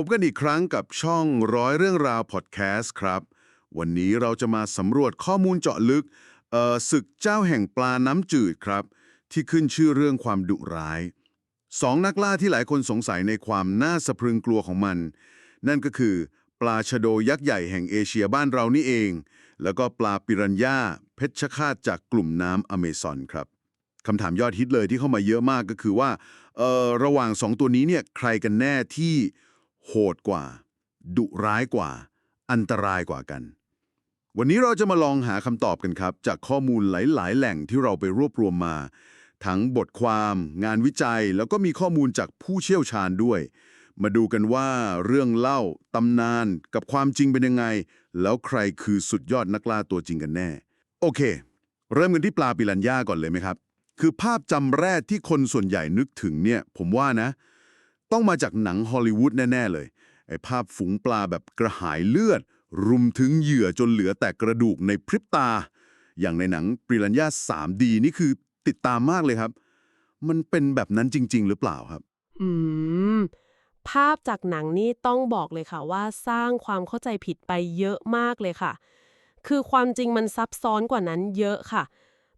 พบกันอีกครั้งกับช่องร้อยเรื่องราวพอดแคสต์ครับ วันนี้เราจะมาสำรวจข้อมูลเจาะลึกศึกเจ้าแห่งปลาน้ำจืดครับ ที่ขึ้นชื่อเรื่องความดุร้ายสองนักล่าที่หลายคนสงสัยในความน่าสะพรึงกลัวของมัน นั่นก็คือ ปลาชะโดยักษ์ใหญ่แห่งเอเชียบ้านเรานี่เอง แล้วก็ปลาปิรันย่าเพชฌฆาตจากกลุ่มน้ำอเมซอนครับคำถามยอดฮิตเลยที่เข้ามาเยอะมากก็คือว่าระหว่างสองตัวนี้เนี่ยใครกันแน่ที่ โหดกว่า ดุร้ายกว่า อันตรายกว่ากัน วันนี้เราจะมาลองหาคำตอบกันครับ จากข้อมูลหลาย ๆ แหล่งที่เราไปรวบรวมมา ทั้งบทความ งานวิจัย แล้วก็มีข้อมูลจากผู้เชี่ยวชาญด้วย มาดูกันว่าเรื่องเล่าตำนานกับความจริงเป็นยังไง แล้วใครคือสุดยอดนักล่าตัวจริงกันแน่ โอเค เริ่มกันที่ปลาปิรันย่าก่อนเลยไหมครับ คือภาพจำแรกที่คนส่วนใหญ่นึกถึงเนี่ย ผมว่านะ ต้องมาจากหนังฮอลลีวูดแน่ ๆ เลย ไอ้ภาพฝูงปลาแบบกระหายเลือด รุมถึงเหยื่อจนเหลือแต่กระดูกในพริบตา อย่างในหนังปริลัญญา 3D นี่คือติดตามมากเลยครับ มันเป็นแบบนั้นจริง ๆ หรือเปล่าครับ อืม ภาพจากหนังนี่ต้องบอกเลยค่ะว่าสร้างความเข้าใจผิดไปเยอะมากเลยค่ะ คือความจริงมันซับซ้อนกว่านั้นเยอะค่ะ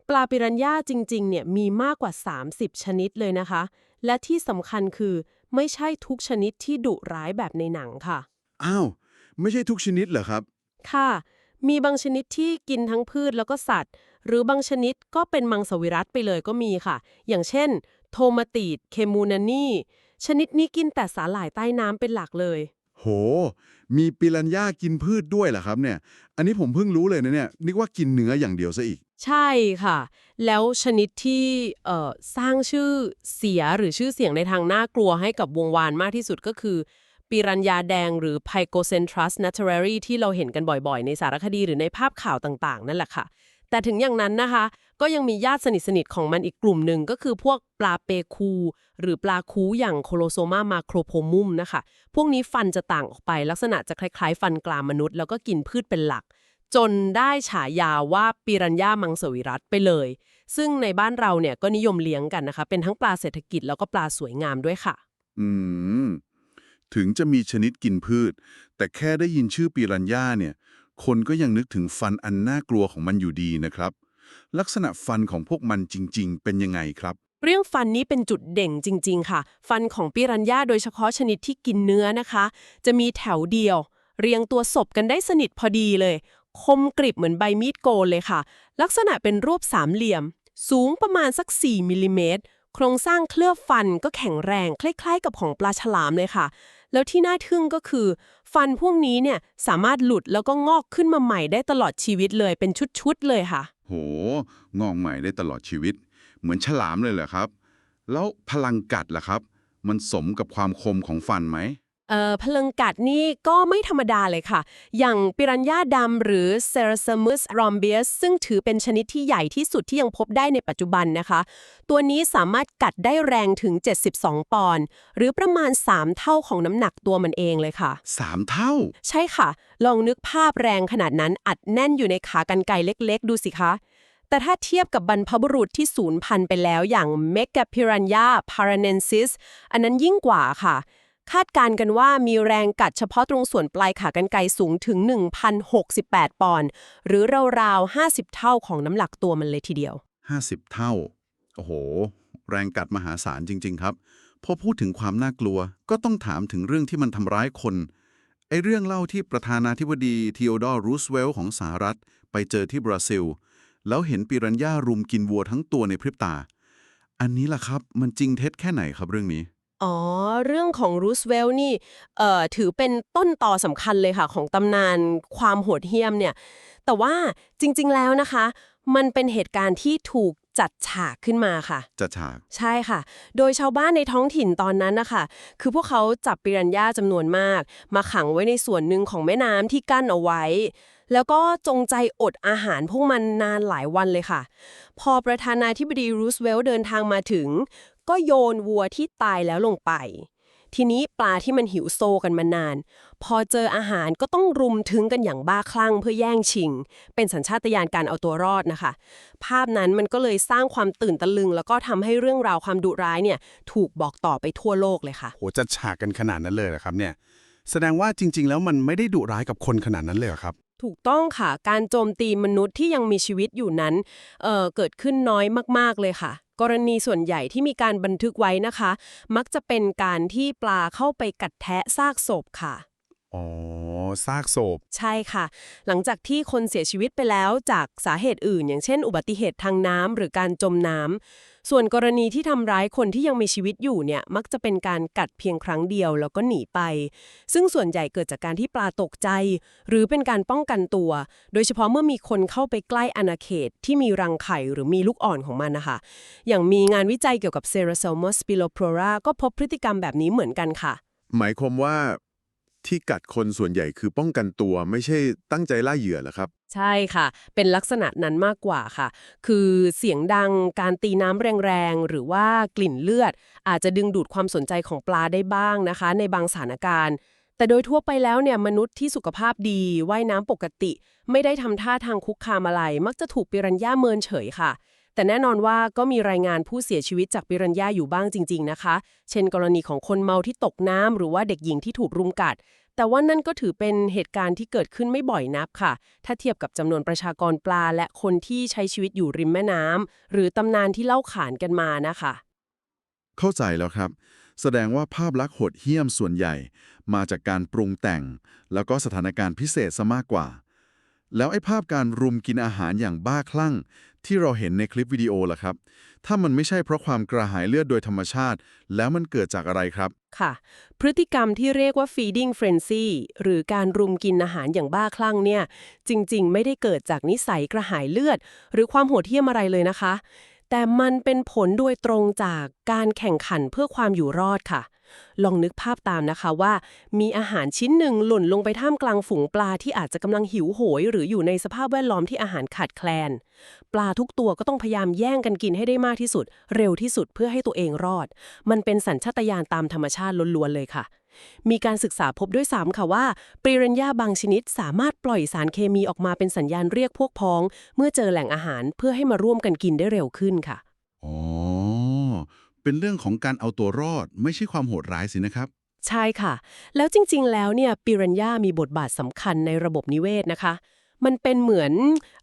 ปลาปิรันย่าจริงๆ เนี่ยมีมากกว่า 30 ชนิดเลยนะคะ และที่สำคัญคือ ไม่ใช่ทุกชนิดที่ดุร้ายแบบในหนังค่ะ อ้าว ไม่ใช่ทุกชนิดเหรอครับ ค่ะ มีบางชนิดที่กินทั้งพืชแล้วก็สัตว์ หรือบางชนิดก็เป็นมังสวิรัตไปเลยก็มีค่ะ อย่างเช่น โทมาตีดเคมูนานีชนิดนี้กินแต่สาหร่ายใต้น้ำเป็นหลักเลย โห มีปิรันย่ากินพืชด้วยเหรอครับเนี่ย อันนี้ผมเพิ่งรู้เลยนะเนี่ย นึกว่ากินเนื้ออย่างเดียวซะอีก ใช่ค่ะ แล้วชนิดที่เอ่อสร้างชื่อเสียหรือชื่อเสียงในทางน่ากลัวให้กับวงวานมากที่สุดก็คือปิรันยาแดงหรือ Pygocentrus naturari ที่เราเห็นกันบ่อยๆ ในสารคดีหรือในภาพข่าวต่างๆ นั่นแหละค่ะ แต่ถึงอย่างนั้นนะคะ ก็ยังมีญาติสนิทๆของมันอีกกลุ่มหนึ่งก็คือพวกปลาเปคู หรือปลาคูอย่างโคโลโซมามาโครโพมุมนะคะ พวกนี้ฟันจะต่างออกไปลักษณะจะคล้ายๆ ฟันกรามมนุษย์ แล้วก็กินพืชเป็นหลัก จนได้ฉายาว่าปิรันย่ามังสวิรัตไปเลย ซึ่งในบ้านเราเนี่ยก็นิยมเลี้ยงกันนะคะ เป็นทั้งปลาเศรษฐกิจแล้วก็ปลาสวยงามด้วยค่ะ อืม ถึงจะมีชนิดกินพืช แต่แค่ได้ยินชื่อปิรันย่าเนี่ย คนก็ยังนึกถึงฟันอันน่ากลัวของมันอยู่ดีนะครับ ลักษณะฟันของพวกมันจริง ๆ เป็นยังไงครับเรื่องฟันนี้เป็นจุดเด่งจริง ๆ ค่ะ ฟันของปิรันย่าโดยเฉพาะชนิดที่กินเนื้อนะคะ จะมีแถวเดียว เรียงตัวศพกันได้สนิทพอดีเลย คมกริบเหมือนใบมีดโกนเลยค่ะ ลักษณะเป็นรูปสามเหลี่ยม สูงประมาณสัก 4มิลลิเมตรโครงสร้างเคลือบฟันก็แข็งแรง คล้ายๆ กับของปลาฉลามเลยค่ะ แล้วที่น่าทึ่งก็คือ ฟันพวกนี้เนี่ยสามารถหลุดแล้วก็งอกขึ้นมาใหม่ได้ตลอดชีวิตเลยเป็นชุดๆเลยค่ะ โห งอกใหม่ได้ตลอดชีวิต เหมือนฉลามเลยเหรอครับ แล้วพลังกัดล่ะครับ มันสมกับความคมของฟันไหม เอ่อพลังกัดนี่ก็ไม่ธรรมดาเลยค่ะ อย่างปิรันย่าดำหรือ c e r a s m u s r o m b i u s ซึ่งถือเป็นชนิดที่ใหญ่ที่สุดที่ยังพบได้ในปัจจุบันนะคะ ตัวนี้สามารถกัดได้แรงถึง 72 ปอนด์หรือประมาณ 3 เท่าของน้ำหนักตัวมันเองเลยค่ะ สามเท่า ใช่ค่ะ ลองนึกภาพแรงขนาดนั้นอัดแน่นอยู่ในขากรรไกรเล็กๆ ดูสิคะ แต่ถ้าเทียบกับบรรพบุรุษที่สูญพันธุ์ไปแล้วอย่าง m e g a p i r a n y a paranensis อันนั้นยิ่งกว่าค่ะ คาดการ์กันว่ามีแรงกัดเฉพาะตรงส่วนปลายขากรรไกรสูงถึง 1,068 ปอนด์หรือราวๆ 50 เท่าของน้ำหนักตัวมันเลยทีเดียว 50 เท่า โอ้โห แรงกัดมหาศาลจริง ๆ ครับ พอพูดถึงความน่ากลัวก็ต้องถามถึงเรื่องที่มันทำร้ายคน ไอ้เรื่องเล่าที่ประธานาธิบดีทีโอดอร์รูสเวลล์ของสหรัฐ ไปเจอที่บราซิล แล้วเห็นปิรันยารุมกินวัวทั้งตัวในพริบตา อันนี้ล่ะครับ มันจริงเท็จแค่ไหนครับเรื่องนี้ อ๋อ เรื่องของรูสเวลล์นี่เอ่อถือเป็นต้นต่อสำคัญเลยค่ะ ของตำนานความโหดเหี้ยมเนี่ย แต่ว่าจริงๆแล้วนะคะ มันเป็นเหตุการณ์ที่ถูกจัดฉากขึ้นมาค่ะจะฉาก ใช่ค่ะ โดยชาวบ้านในท้องถิ่นตอนนั้นนะคะ คือพวกเขาจับปิรันย่าจำนวนมาก มาขังไว้ในส่วนหนึ่งของแม่น้ำที่กั้นเอาไว้ แล้วก็จงใจอดอาหารพวกมันนานหลายวันเลยค่ะ พอประธานาธิบดีรูสเวลต์เดินทางมาถึง ก็โยนวัวที่ตายแล้วลงไป ทีนี้ปลาที่มันหิวโซกันมานาน พอเจออาหารก็ต้องรุมถึงกันอย่างบ้าคลั่งเพื่อแย่งชิง เป็นสัญชาตญาณการเอาตัวรอดนะคะ ภาพนั้นมันก็เลยสร้างความตื่นตะลึง แล้วก็ทำให้เรื่องราวความดุร้ายเนี่ยถูกบอกต่อไปทั่วโลกเลยค่ะ โหจะฉากกันขนาดนั้นเลยเหรอครับเนี่ย แสดงว่าจริง ๆ แล้วมันไม่ได้ดุร้ายกับคนขนาดนั้นเลยเหรอครับ ถูกต้องค่ะ การโจมตีมนุษย์ที่ยังมีชีวิตอยู่นั้นเอ่อเกิดขึ้นน้อยมากๆเลยค่ะ กรณีส่วนใหญ่ที่มีการบันทึกไว้นะคะ มักจะเป็นการที่ปลาเข้าไปกัดแทะซากศพค่ะอ๋อซากศพ ใช่ค่ะ หลังจากที่คนเสียชีวิตไปแล้วจากสาเหตุอื่น อย่างเช่น อุบัติเหตุทางน้ำหรือการจมน้ำ ส่วนกรณีที่ทำร้ายคนที่ยังมีชีวิตอยู่เนี่ยมักจะเป็นการกัดเพียงครั้งเดียวแล้วก็หนีไป ซึ่งส่วนใหญ่เกิดจากการที่ปลาตกใจ หรือเป็นการป้องกันตัว โดยเฉพาะเมื่อมีคนเข้าไปใกล้อาณาเขตที่มีรังไข่หรือมีลูกอ่อนของมันนะคะ อย่างมีงานวิจัยเกี่ยวกับ c e r a s o m o s p i l o p l o r a ก็พบพฤติกรรมแบบนี้เหมือนกันค่ะ หมายความว่า ที่กัดคนส่วนใหญ่คือป้องกันตัวไม่ใช่ตั้งใจล่าเหยื่อเหรอครับ ใช่ค่ะ เป็นลักษณะนั้นมากกว่าค่ะ คือเสียงดังการตีน้ำแรงๆ หรือว่ากลิ่นเลือด อาจจะดึงดูดความสนใจของปลาได้บ้างนะคะ ในบางสถานการณ์ แต่โดยทั่วไปแล้วเนี่ยมนุษย์ที่สุขภาพดีว่ายน้ำปกติ ไม่ได้ทำท่าทางคุกคามอะไร มักจะถูกปิรันย่าเมินเฉยค่ะ แต่แน่นอนว่าก็มีรายงานผู้เสียชีวิตจากปิรันย่าอยู่บ้างจริง ๆนะคะ เช่น กรณีของคนเมาที่ตกน้ำหรือว่าเด็กหญิงที่ถูกรุมกัด แต่ว่านั่นก็ถือเป็นเหตุการณ์ที่เกิดขึ้นไม่บ่อยนักค่ะ ถ้าเทียบกับจำนวนประชากรปลา และคนที่ใช้ชีวิตอยู่ริมแม่น้ำหรือตำนานที่เล่าขานกันมานะคะ เข้าใจแล้วครับ แสดงว่าภาพลักษณ์โหดเหี้ยมส่วนใหญ่ มาจากการปรุงแต่ง แล้วก็สถานการณ์พิเศษซะมากกว่าแล้วไอ้ภาพการรุมกินอาหารอย่างบ้าคลั่ง ที่เราเห็นในคลิปวิดีโอล่ะครับ ถ้ามันไม่ใช่เพราะความกระหายเลือดโดยธรรมชาติ แล้วมันเกิดจากอะไรครับ ค่ะ พฤติกรรมที่เรียกว่า feeding frenzy หรือการรุมกินอาหารอย่างบ้าคลั่งเนี่ย จริง ๆ ไม่ได้เกิดจากนิสัยกระหายเลือด หรือความโหดเหี้ยมอะไรเลยนะคะ แต่มันเป็นผลโดยตรงจากการแข่งขันเพื่อความอยู่รอดค่ะ ลองนึกภาพตามนะคะว่า มีอาหารชิ้นหนึ่งหล่นลงไปท่ามกลางฝูงปลาที่อาจจะกำลังหิวโหย หรืออยู่ในสภาพแวดล้อมที่อาหารขาดแคลน ปลาทุกตัวก็ต้องพยายามแย่งกันกินให้ได้มากที่สุด เร็วที่สุดเพื่อให้ตัวเองรอด มันเป็นสัญชาตญาณตามธรรมชาติล้วนๆเลยค่ะ มีการศึกษาพบด้วยซ้ำค่ะว่าปริรัญญาบางชนิดสามารถปล่อยสารเคมีออกมาเป็นสัญญาณเรียกพวกพ้อง เมื่อเจอแหล่งอาหารเพื่อให้มาร่วมกันกินได้เร็วขึ้นค่ะ อ๋อ เป็นเรื่องของการเอาตัวรอดไม่ใช่ความโหดร้ายสินะครับ ใช่ค่ะ แล้วจริงๆ แล้วเนี่ยปิรัญญามีบทบาทสำคัญในระบบนิเวศนะคะ มันเป็นเหมือน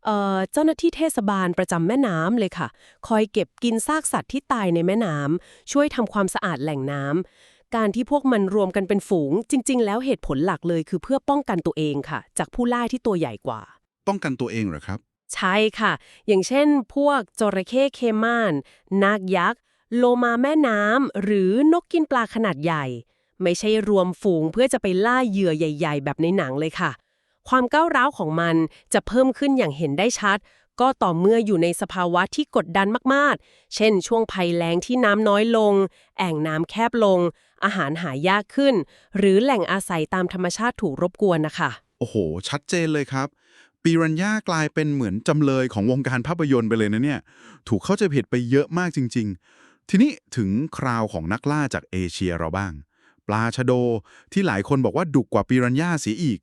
เออเจ้าหน้าที่เทศบาลประจำแม่น้ำเลยค่ะ คอยเก็บกินซากสัตว์ที่ตายในแม่น้ำช่วยทำความสะอาดแหล่งน้ำ การที่พวกมันรวมกันเป็นฝูง จริง ๆ แล้วเหตุผลหลักเลยคือเพื่อป้องกันตัวเองค่ะ จากผู้ล่าที่ตัวใหญ่กว่า ป้องกันตัวเองเหรอครับ ใช่ค่ะ อย่างเช่น พวกจระเข้เคมานนาคยักษ์ โลมาแม่น้ำหรือนกกินปลาขนาดใหญ่ ไม่ใช่รวมฝูงเพื่อจะไปล่าเหยื่อใหญ่ ๆ แบบในหนังเลยค่ะ ความก้าวร้าวของมันจะเพิ่มขึ้นอย่างเห็นได้ชัด ก็ต่อเมื่ออยู่ในสภาวะที่กดดันมากๆ เช่น ช่วงภัยแล้งที่น้ำน้อยลง แอ่งน้ำแคบลง อาหารหายากขึ้น หรือแหล่งอาศัยตามธรรมชาติถูกรบกวนนะคะ โอ้โห ชัดเจนเลยครับปีรัญญากลายเป็นเหมือนจำเลยของวงการภาพยนตร์ไปเลยนะเนี่ย ถูกเข้าใจผิดไปเยอะมากจริง ๆ ทีนี้ถึงคราวของนักล่าจากเอเชียเราบ้าง ปลาชะโดที่หลายคนบอกว่าดุกว่าปีรัญญาเสียอีก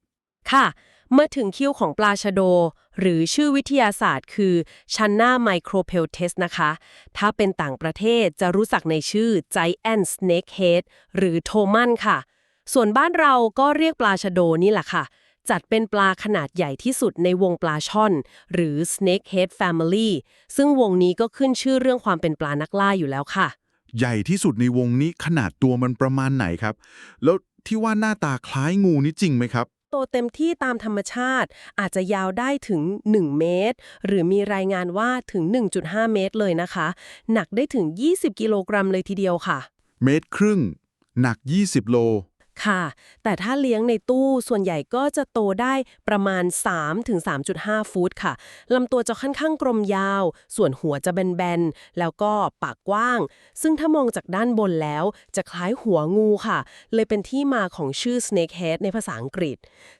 ค่ะ เมื่อถึงคิ้วของปลาชะโด หรือชื่อวิทยาศาสตร์คือชันนาไมโครเพลเทสนะคะ ถ้าเป็นต่างประเทศจะรู้จักในชื่อ Giant Snakehead หรือโทมันค่ะ ส่วนบ้านเราก็เรียกปลาชะโดนี่แหละค่ะ จัดเป็นปลาขนาดใหญ่ที่สุดในวงปลาช่อน หรือ Snakehead Family ซึ่งวงนี้ก็ขึ้นชื่อเรื่องความเป็นปลานักล่าอยู่แล้วค่ะ ใหญ่ที่สุดในวงนี้ขนาดตัวมันประมาณไหนครับ แล้วที่ว่าหน้าตาคล้ายงูนี่จริงไหมครับ โตเต็มที่ตามธรรมชาติ อาจจะยาวได้ถึง 1 เมตร หรือมีรายงานว่าถึง 1.5 เมตรเลยนะคะ หนักได้ถึง 20 กิโลกรัมเลยทีเดียวค่ะ เมตรครึ่ง หนัก 20 โล ค่ะ แต่ถ้าเลี้ยงในตู้ส่วนใหญ่ก็จะโตได้ประมาณ 3-3.5 ฟุตค่ะลำตัวจะค่อนข้างกลมยาว ส่วนหัวจะแบนๆ แล้วก็ปากกว้าง ซึ่งถ้ามองจากด้านบนแล้ว จะคล้ายหัวงูค่ะ เลยเป็นที่มาของชื่อ snakehead ในภาษาอังกฤษ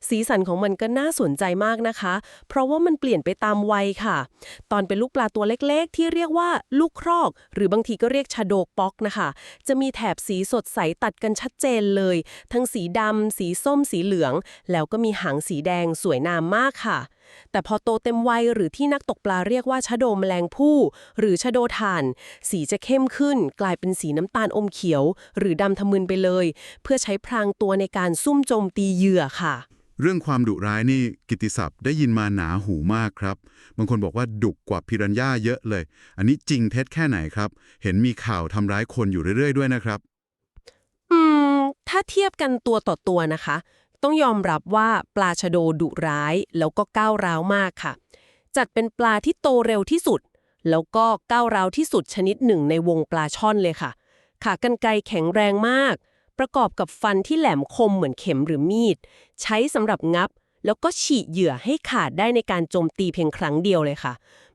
สีสันของมันก็น่าสนใจมากนะคะ เพราะว่ามันเปลี่ยนไปตามวัยค่ะ ตอนเป็นลูกปลาตัวเล็กๆ ที่เรียกว่าลูกครอก หรือบางทีก็เรียกชาโดกป๊อกนะคะ จะมีแถบสีสดใสตัดกันชัดเจนเลยทั้งสีดำสีส้มสีเหลือง แล้วก็มีหางสีแดงสวยงามมากค่ะ แต่พอโตเต็มวัยหรือที่นักตกปลาเรียกว่าชะโดแมลงผู้ หรือชะโดถ่าน สีจะเข้มขึ้น กลายเป็นสีน้ำตาลอมเขียว หรือดำทะมึนไปเลย เพื่อใช้พรางตัวในการซุ่มโจมตีเหยื่อค่ะเรื่องความดุร้ายนี่กิตติศัพท์ได้ยินมาหนาหูมากครับ บางคนบอกว่าดุกว่าพิรันย่าเยอะเลย อันนี้จริงเท็จแค่ไหนครับ เห็นมีข่าวทำร้ายคนอยู่เรื่อยๆด้วยนะครับ อืม ถ้าเทียบกันตัวต่อตัวนะคะ ต้องยอมรับว่าปลาชะโดดุร้ายแล้วก็ก้าวร้าวมากค่ะ จัดเป็นปลาที่โตเร็วที่สุด แล้วก็ก้าวร้าวที่สุดชนิดหนึ่งในวงปลาช่อนเลยค่ะ ขากรรไกรแข็งแรงมาก ประกอบกับฟันที่แหลมคมเหมือนเข็มหรือมีด ใช้สำหรับงับ แล้วก็ฉีกเหยื่อให้ขาดได้ในการโจมตีเพียงครั้งเดียวเลยค่ะ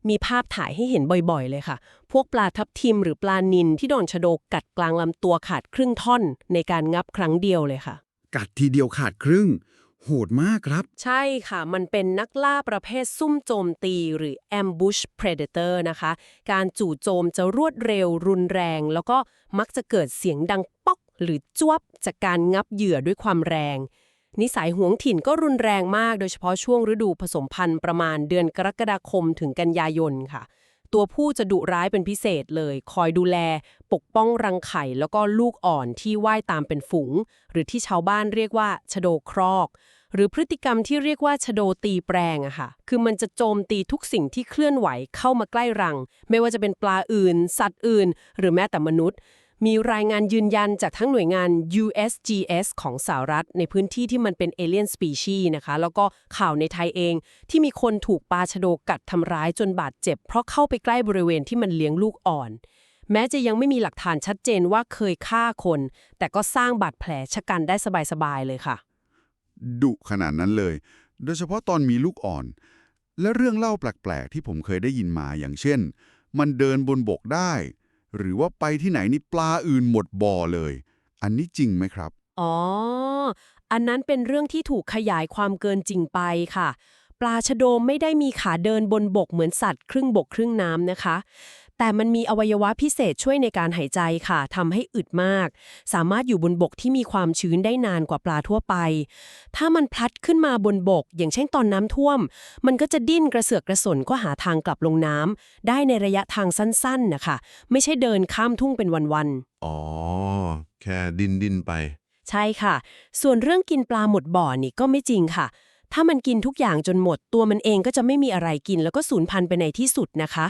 มีภาพถ่ายให้เห็นบ่อยๆ เลยค่ะ พวกปลาทับทิมหรือปลานิลที่โดนชะโดกัดกลางลำตัวขาดครึ่งท่อนในการงับครั้งเดียวเลยค่ะ กัดทีเดียวขาดครึ่ง โหดมากครับ ใช่ค่ะ มันเป็นนักล่าประเภทซุ่มโจมตีหรือ ambush predator นะคะ การจู่โจมจะรวดเร็วรุนแรง แล้วก็มักจะเกิดเสียงดังป๊อกหรือจ้วบจากการงับเหยื่อด้วยความแรง นิสัยหวงถิ่นก็รุนแรงมาก โดยเฉพาะช่วงฤดูผสมพันธุ์ประมาณเดือนกรกฎาคมถึงกันยายนค่ะ ตัวผู้จะดุร้ายเป็นพิเศษเลย คอยดูแล ปกป้องรังไข่แล้วก็ลูกอ่อนที่ว่ายตามเป็นฝูง หรือที่ชาวบ้านเรียกว่าชะโดครอก หรือพฤติกรรมที่เรียกว่าชะโดตีแปลงอะค่ะ คือมันจะโจมตีทุกสิ่งที่เคลื่อนไหวเข้ามาใกล้รัง ไม่ว่าจะเป็นปลาอื่น สัตว์อื่น หรือแม้แต่มนุษย์ มีรายงานยืนยันจากทั้งหน่วยงาน USGS ของสหรัฐ ในพื้นที่ที่มันเป็น alien species นะคะ แล้วก็ข่าวในไทยเอง ที่มีคนถูกปลาชะโดกัดทำร้ายจนบาดเจ็บ เพราะเข้าไปใกล้บริเวณที่มันเลี้ยงลูกอ่อน แม้จะยังไม่มีหลักฐานชัดเจนว่าเคยฆ่าคน แต่ก็สร้างบาดแผลชะกันได้สบายๆเลยค่ะ ดุขนาดนั้นเลย โดยเฉพาะตอนมีลูกอ่อน และเรื่องเล่าแปลกๆที่ผมเคยได้ยินมาอย่างเช่น มันเดินบนบกได้ หรือว่าไปที่ไหนนี่ปลาอื่นหมดบ่อเลย อันนี้จริงไหมครับ อ๋อ อันนั้นเป็นเรื่องที่ถูกขยายความเกินจริงไปค่ะ ปลาชะโดไม่ได้มีขาเดินบนบกเหมือนสัตว์ครึ่งบกครึ่งน้ำนะคะ แต่มันมีอวัยวะพิเศษช่วยในการหายใจค่ะทำให้อึดมาก สามารถอยู่บนบกที่มีความชื้นได้นานกว่าปลาทั่วไป ถ้ามันพลัดขึ้นมาบนบก อย่างเช่นตอนน้ำท่วม มันก็จะดิ้นกระเสือกกระสนก็หาทางกลับลงน้ำได้ในระยะทางสั้นๆนะคะ ไม่ใช่เดินข้ามทุ่งเป็นวันๆอ๋อ แค่ดินดินไป ใช่ค่ะ ส่วนเรื่องกินปลาหมดบ่อนี่ก็ไม่จริงค่ะ ถ้ามันกินทุกอย่างจนหมด ตัวมันเองก็จะไม่มีอะไรกิน แล้วก็สูญพันธุ์ไปในที่สุดนะคะ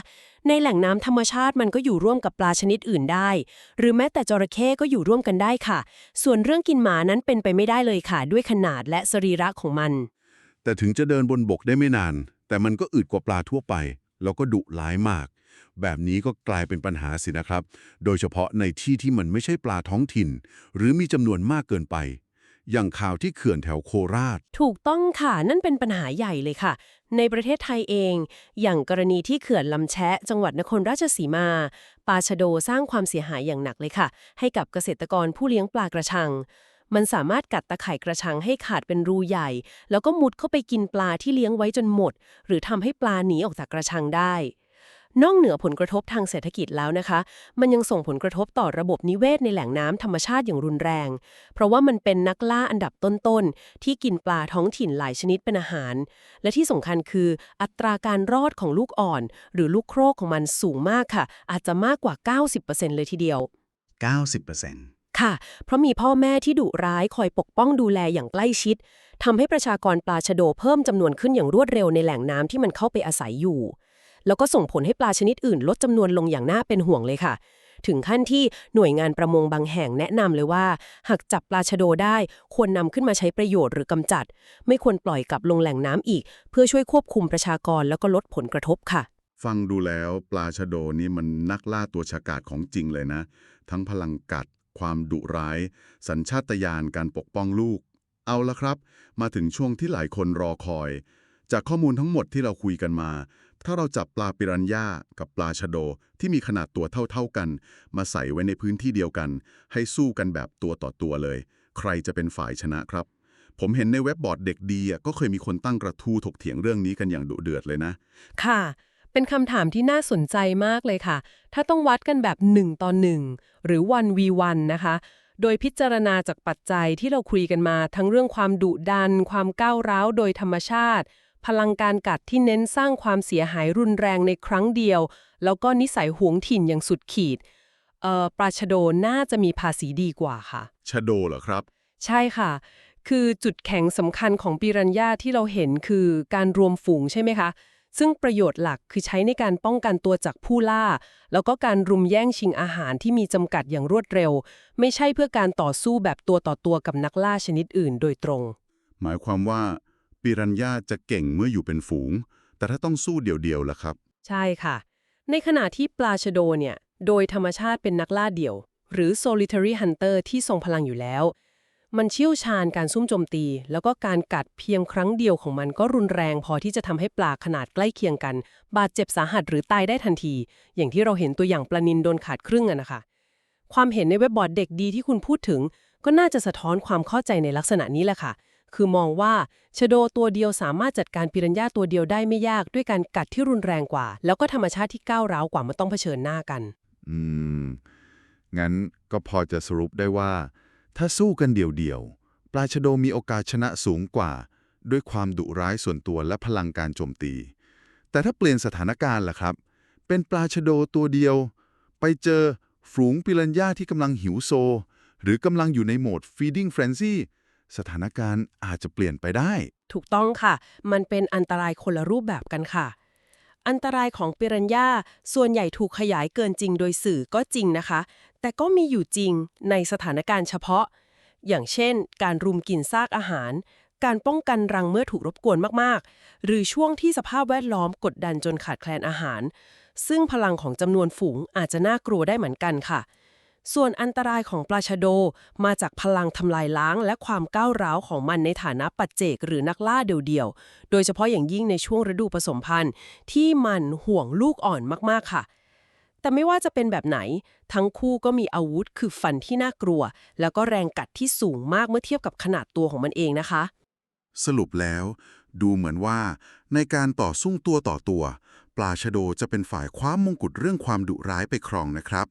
ในแหล่งน้ำธรรมชาติมันก็อยู่ร่วมกับปลาชนิดอื่นได้ หรือแม้แต่จระเข้ก็อยู่ร่วมกันได้ค่ะ ส่วนเรื่องกินหมานั้นเป็นไปไม่ได้เลยค่ะ ด้วยขนาดและสรีระของมัน แต่ถึงจะเดินบนบกได้ไม่นาน แต่มันก็อึดกว่าปลาทั่วไป แล้วก็ดุร้ายมาก แบบนี้ก็กลายเป็นปัญหาสินะครับ โดยเฉพาะในที่ที่มันไม่ใช่ปลาท้องถิ่น หรือมีจำนวนมากเกินไป อย่างข่าวที่เขื่อนแถวโคราช ถูกต้องค่ะ นั่นเป็นปัญหาใหญ่เลยค่ะ ในประเทศไทยเอง อย่างกรณีที่เขื่อนลำแชะ จังหวัดนครราชสีมา ปลาชะโดสร้างความเสียหายอย่างหนักเลยค่ะ ให้กับเกษตรกรผู้เลี้ยงปลากระชัง มันสามารถกัดตะข่ายกระชังให้ขาดเป็นรูใหญ่ แล้วก็มุดเข้าไปกินปลาที่เลี้ยงไว้จนหมด หรือทำให้ปลาหนีออกจากกระชังได้ นอกเหนือผลกระทบทางเศรษฐกิจแล้วนะคะ มันยังส่งผลกระทบต่อระบบนิเวศในแหล่งน้ำธรรมชาติอย่างรุนแรง เพราะว่ามันเป็นนักล่าอันดับต้นๆ ที่กินปลาท้องถิ่นหลายชนิดเป็นอาหาร และที่สำคัญคืออัตราการรอดของลูกอ่อน หรือลูกโครกของมันสูงมากค่ะ อาจจะมากกว่า 90%เลยทีเดียว 90%ค่ะ เพราะมีพ่อแม่ที่ดุร้ายคอยปกป้องดูแลอย่างใกล้ชิดทำให้ประชากรปลาชะโดเพิ่มจำนวนขึ้นอย่างรวดเร็วในแหล่งน้ำที่มันเข้าไปอาศัยอยู่ แล้วก็ส่งผลให้ปลาชนิดอื่น ลดจำนวนลงอย่างน่าเป็นห่วงเลยค่ะ ถึงขั้นที่หน่วยงานประมงบางแห่งแนะนำเลยว่า หากจับปลาชะโดได้ ควรนำขึ้นมาใช้ประโยชน์หรือกำจัด ไม่ควรปล่อยกลับลงแหล่งน้ำอีก เพื่อช่วยควบคุมประชากรแล้วก็ลดผลกระทบค่ะ ฟังดูแล้วปลาชะโดนี่มันนักล่าตัวฉกาจของจริงเลยนะ ทั้งพลังกัด ความดุร้าย สัญชาตญาณการปกป้องลูก เอาละครับ มาถึงช่วงที่หลายคนรอคอย จากข้อมูลทั้งหมดที่เราคุยกันมา ถ้าเราจับปลาปิรันย่ากับปลาชะโดที่มีขนาดตัวเท่าๆกัน มาใส่ไว้ในพื้นที่เดียวกัน ให้สู้กันแบบตัวต่อตัวเลย ใครจะเป็นฝ่ายชนะครับ ผมเห็นในเว็บบอร์ดเด็กดีก็เคยมีคนตั้งกระทู้ถกเถียงเรื่องนี้กันอย่างดุเดือดเลยนะ ค่ะ เป็นคำถามที่น่าสนใจมากเลยค่ะ ถ้าต้องวัดกันแบบ1ต่อ1หรือ 1v1 นะคะโดยพิจารณาจากปัจจัยที่เราคุยกันมา ทั้งเรื่องความดุดัน ความก้าวร้าวโดยธรรมชาติ พลังการกัดที่เน้นสร้างความเสียหายรุนแรงในครั้งเดียว แล้วก็นิสัยหวงถิ่นอย่างสุดขีดเอ่อปลาชะโดน่าจะมีภาษีดีกว่าค่ะชะโดเหรอครับ ใช่ค่ะ คือจุดแข็งสำคัญของปิรันย่าที่เราเห็นคือการรวมฝูงใช่ไหมคะ ซึ่งประโยชน์หลักคือใช้ในการป้องกันตัวจากผู้ล่า แล้วก็การรุมแย่งชิงอาหารที่มีจำกัดอย่างรวดเร็ว ไม่ใช่เพื่อการต่อสู้แบบตัวต่อตัวกับนักล่าชนิดอื่นโดยตรง หมายความว่า ปิรันย่าจะเก่งเมื่ออยู่เป็นฝูง แต่ถ้าต้องสู้เดี่ยวๆล่ะครับ ใช่ค่ะ ในขณะที่ปลาชะโดเนี่ย โดยธรรมชาติเป็นนักล่าเดี่ยว หรือ solitary hunter ที่ทรงพลังอยู่แล้ว มันเชี่ยวชาญการซุ่มโจมตี แล้วก็การกัดเพียงครั้งเดียวของมันก็รุนแรงพอที่จะทำให้ปลาขนาดใกล้เคียงกัน บาดเจ็บสาหัสหรือตายได้ทันที อย่างที่เราเห็นตัวอย่างปลานินโดนขาดครึ่งอะนะคะ ความเห็นในเว็บบอร์ดเด็กดีที่คุณพูดถึง ก็น่าจะสะท้อนความเข้าใจในลักษณะนี้แหละค่ะ คือมองว่าชะโดตัวเดียวสามารถจัดการปิรันย่าตัวเดียวได้ไม่ยากด้วยการกัดที่รุนแรงกว่า แล้วก็ธรรมชาติที่ก้าวร้าวกว่ามันต้องเผชิญหน้ากัน อืม งั้นก็พอจะสรุปได้ว่า ถ้าสู้กันเดี่ยวๆปลาชะโดมีโอกาสชนะสูงกว่า ด้วยความดุร้ายส่วนตัวและพลังการโจมตี แต่ถ้าเปลี่ยนสถานการณ์ล่ะครับ เป็นปลาชะโดตัวเดียว ไปเจอฝูงปิรันย่าที่กำลังหิวโซ หรือกำลังอยู่ในโหมด feeding frenzy สถานการณ์อาจจะเปลี่ยนไปได้ ถูกต้องค่ะ มันเป็นอันตรายคนละรูปแบบกันค่ะ อันตรายของปิรันย่าส่วนใหญ่ถูกขยายเกินจริงโดยสื่อก็จริงนะคะ แต่ก็มีอยู่จริงในสถานการณ์เฉพาะ อย่างเช่น การรุมกินซากอาหาร การป้องกันรังเมื่อถูกรบกวนมากๆ หรือช่วงที่สภาพแวดล้อมกดดันจนขาดแคลนอาหาร ซึ่งพลังของจำนวนฝูงอาจจะน่ากลัวได้เหมือนกันค่ะ ส่วนอันตรายของปลาชะโดมาจากพลังทำลายล้างและความก้าวร้าวของมันในฐานะปัจเจกหรือนักล่าเดี่ยวๆ โดยเฉพาะอย่างยิ่งในช่วงฤดูผสมพันธุ์ ที่มันห่วงลูกอ่อนมากๆค่ะ แต่ไม่ว่าจะเป็นแบบไหน ทั้งคู่ก็มีอาวุธคือฟันที่น่ากลัว แล้วก็แรงกัดที่สูงมากเมื่อเทียบกับขนาดตัวของมันเองนะคะ สรุปแล้ว ดูเหมือนว่า ในการต่อสู้ตัวต่อตัว ปลาชะโดจะเป็นฝ่ายคว้ามงกุฎเรื่องความดุร้ายไปครองนะครับ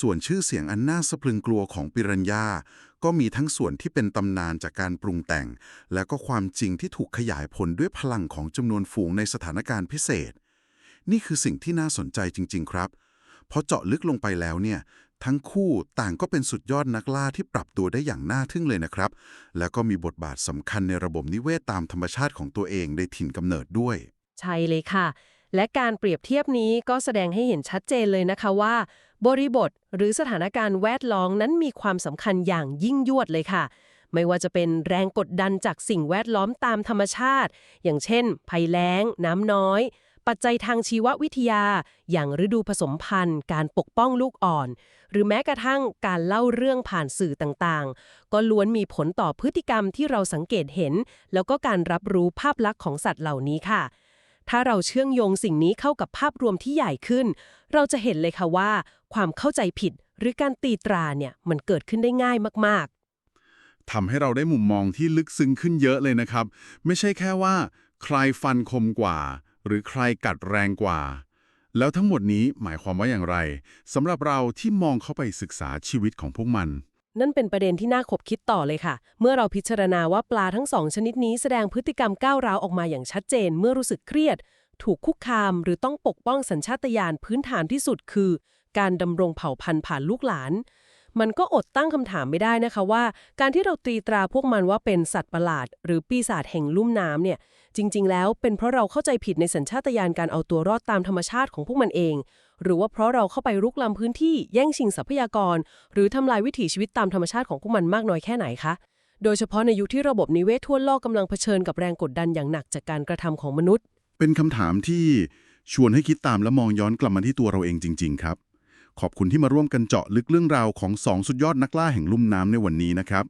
ส่วนชื่อเสียงอันน่าสะพรึงกลัวของปิรันยาก็มีทั้งส่วนที่เป็นตำนานจากการปรุงแต่ง และก็ความจริงที่ถูกขยายผลด้วยพลังของจำนวนฝูงในสถานการณ์พิเศษ นี่คือสิ่งที่น่าสนใจจริง ๆ ครับพอเจาะลึกลงไปแล้วเนี่ย ทั้งคู่ต่างก็เป็นสุดยอดนักล่าที่ปรับตัวได้อย่างน่าทึ่งเลยนะครับ แล้วก็มีบทบาทสำคัญในระบบนิเวศตามธรรมชาติของตัวเองในถิ่นกำเนิดด้วย ใช่เลยค่ะ และการเปรียบเทียบนี้ก็แสดงให้เห็นชัดเจนเลยนะคะว่า บริบทหรือสถานการณ์แวดล้อมนั้นมีความสำคัญอย่างยิ่งยวดเลยค่ะ ไม่ว่าจะเป็นแรงกดดันจากสิ่งแวดล้อมตามธรรมชาติ อย่างเช่น ภัยแล้ง น้ำน้อย ปัจจัยทางชีววิทยา อย่างฤดูผสมพันธุ์ การปกป้องลูกอ่อน หรือแม้กระทั่งการเล่าเรื่องผ่านสื่อต่างๆ ก็ล้วนมีผลต่อพฤติกรรมที่เราสังเกตเห็น แล้วก็การรับรู้ภาพลักษณ์ของสัตว์เหล่านี้ค่ะ ถ้าเราเชื่อมโยงสิ่งนี้เข้ากับภาพรวมที่ใหญ่ขึ้น เราจะเห็นเลยค่ะว่า ความเข้าใจผิดหรือการตีตราเนี่ยมันเกิดขึ้นได้ง่ายมากๆทำให้เราได้มุมมองที่ลึกซึ้งขึ้นเยอะเลยนะครับ ไม่ใช่แค่ว่า ใครฟันคมกว่า หรือใครกัดแรงกว่า แล้วทั้งหมดนี้หมายความว่าอย่างไรสำหรับเราที่มองเข้าไปศึกษาชีวิตของพวกมัน นั่นเป็นประเด็นที่น่าขบคิดต่อเลยค่ะ เมื่อเราพิจารณาว่าปลาทั้งสองชนิดนี้แสดงพฤติกรรมก้าวร้าวออกมาอย่างชัดเจน เมื่อรู้สึกเครียด ถูกคุกคาม หรือต้องปกป้องสัญชาตญาณพื้นฐานที่สุดคือ การดำรงเผ่าพันธุ์ผ่านลูกหลาน มันก็อดตั้งคำถามไม่ได้นะคะว่า การที่เราตีตราพวกมันว่าเป็นสัตว์ประหลาด หรือปีศาจแห่งลุ่มน้ำเนี่ยจริง ๆ แล้วเป็นเพราะเราเข้าใจผิดในสัญชาตญาณการเอาตัวรอดตามธรรมชาติของพวกมันเอง หรือว่าเพราะเราเข้าไปรุกล้ำพื้นที่แย่งชิงทรัพยากร หรือทำลายวิถีชีวิตตามธรรมชาติของพวกมันมากน้อยแค่ไหนคะ โดยเฉพาะในยุคที่ระบบนิเวศทั่วโลกกำลังเผชิญกับแรงกดดันอย่างหนักจากการกระทำของมนุษย์ เป็นคำถามที่ชวนให้คิดตามและมองย้อนกลับมาที่ตัวเราเองจริง ๆ ครับ ขอบคุณที่มาร่วมกันเจาะลึกเรื่องราวของสองสุดยอดนักล่าแห่งลุ่มน้ำในวันนี้นะครับ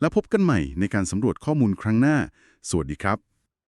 และพบกันใหม่ในการสำรวจข้อมูลครั้งหน้า สวัสดีครับ